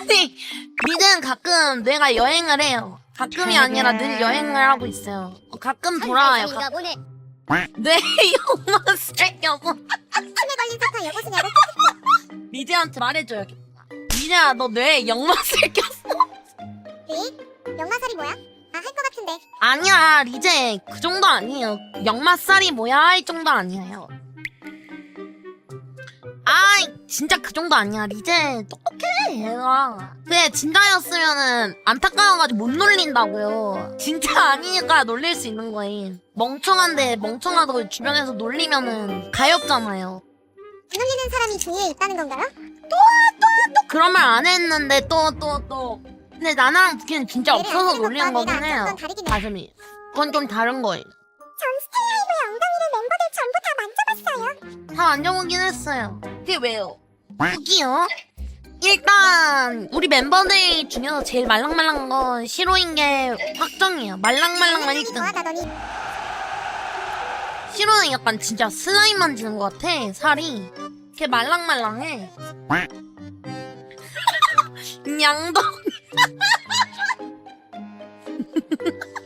아니 미드는 가끔 내가 여행을 해요. 가끔이 아니라 늘 여행을 하고 있어요. 어, 가끔 돌아와요. 가... 보네. 네 영만 새끼고 치매 걸린 사파 여보수냐고? 미드한테 말해줘야겠다. 미드야 너 뇌에 영맛을 꼈어? 네? 영마살이 뭐야? 아 할 것 같은데. 아니야 리제 그 정도 아니에요. 영맛살이 뭐야 할 정도 아니에요. 아이 진짜 그 정도 아니야 리제 똑똑해 얘가. 근데 진짜였으면은 안타까워가지고 못 놀린다고요. 진짜 아니니까 놀릴 수 있는 거예요. 멍청한데 멍청하다고 주변에서 놀리면은 가엾잖아요. 놀리는 사람이 주위에 있다는 건가요? 또 그런 말 안 했는데 또 또 또. 근데 나나랑 부키는 진짜 없어서 안 놀리는 거긴 해요. 안 다르긴 해. 가슴이. 그건 좀 다른 거예요. 전 스텔라이브의 엉덩이를 멤버들 전부 다 만져봤어요. 다 만져보긴 했어요. 그게 왜요? 후기요? 일단 우리 멤버들 중에서 제일 말랑말랑한 건 시로인 게 확정이에요. 말랑말랑한 1등. 시로는 약간 진짜 슬라임 만지는 것 같아 살이. 걔 말랑말랑해. 양동.